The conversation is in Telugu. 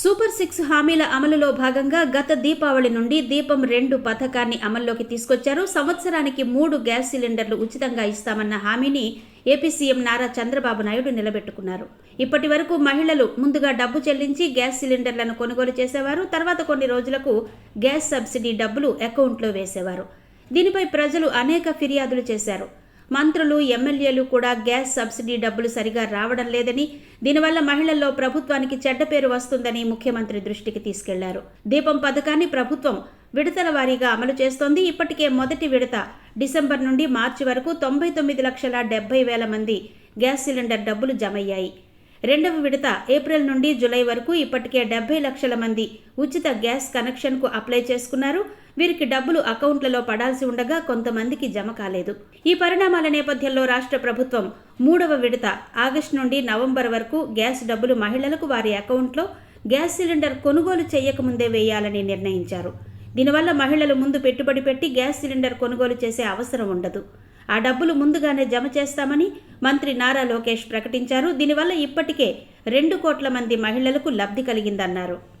సూపర్ సిక్స్ హామీల అమలులో భాగంగా గత దీపావళి నుండి దీపం రెండు పథకాన్ని అమల్లోకి తీసుకొచ్చారు. సంవత్సరానికి మూడు గ్యాస్ సిలిండర్లు ఉచితంగా ఇస్తామన్న హామీని ఏపీ సీఎం నారా చంద్రబాబు నాయుడు నిలబెట్టుకున్నారు. ఇప్పటి వరకు మహిళలు ముందుగా డబ్బు చెల్లించి గ్యాస్ సిలిండర్లను కొనుగోలు చేసేవారు. తర్వాత కొన్ని రోజులకు గ్యాస్ సబ్సిడీ డబ్బులు అకౌంట్లో వేసేవారు. దీనిపై ప్రజలు అనేక ఫిర్యాదులు చేశారు. మంత్రులు ఎమ్మెల్యేలు కూడా గ్యాస్ సబ్సిడీ డబ్బులు సరిగా రావడం లేదని దీనివల్ల మహిళల్లో ప్రభుత్వానికి చెడ్డ పేరు వస్తుందని ముఖ్యమంత్రి దృష్టికి తీసుకెళ్ళారు. దీపం పథకాన్ని ప్రభుత్వం విడతల వారీగా అమలు చేస్తోంది. ఇప్పటికే మొదటి విడత డిసెంబర్ నుండి మార్చి వరకు తొంభై తొమ్మిది లక్షల డెబ్బై వేల మంది గ్యాస్ సిలిండర్ డబ్బులు జమయ్యాయి. రెండవ విడత ఏప్రిల్ నుండి జులై వరకు ఇప్పటికే డెబ్బై లక్షల మంది ఉచిత గ్యాస్ కనెక్షన్కు అప్లై చేసుకున్నారు. వీరికి డబ్బులు అకౌంట్లలో పడాల్సి ఉండగా కొంతమందికి జమ కాలేదు. ఈ పరిణామాల నేపథ్యంలో రాష్ట్ర ప్రభుత్వం మూడవ విడత ఆగస్టు నుండి నవంబర్ వరకు గ్యాస్ డబ్బులు మహిళలకు వారి అకౌంట్లో గ్యాస్ సిలిండర్ కొనుగోలు చేయకముందే వేయాలని నిర్ణయించారు. దీనివల్ల మహిళలు ముందు పెట్టుబడి పెట్టి గ్యాస్ సిలిండర్ కొనుగోలు చేసే అవసరం ఉండదు. ఆ డబ్బులు ముందుగానే జమ చేస్తామని మంత్రి నారా లోకేష్ ప్రకటించారు. దీనివల్ల ఇప్పటికే రెండు కోట్ల మంది మహిళలకు లబ్ధి కలిగిందన్నారు.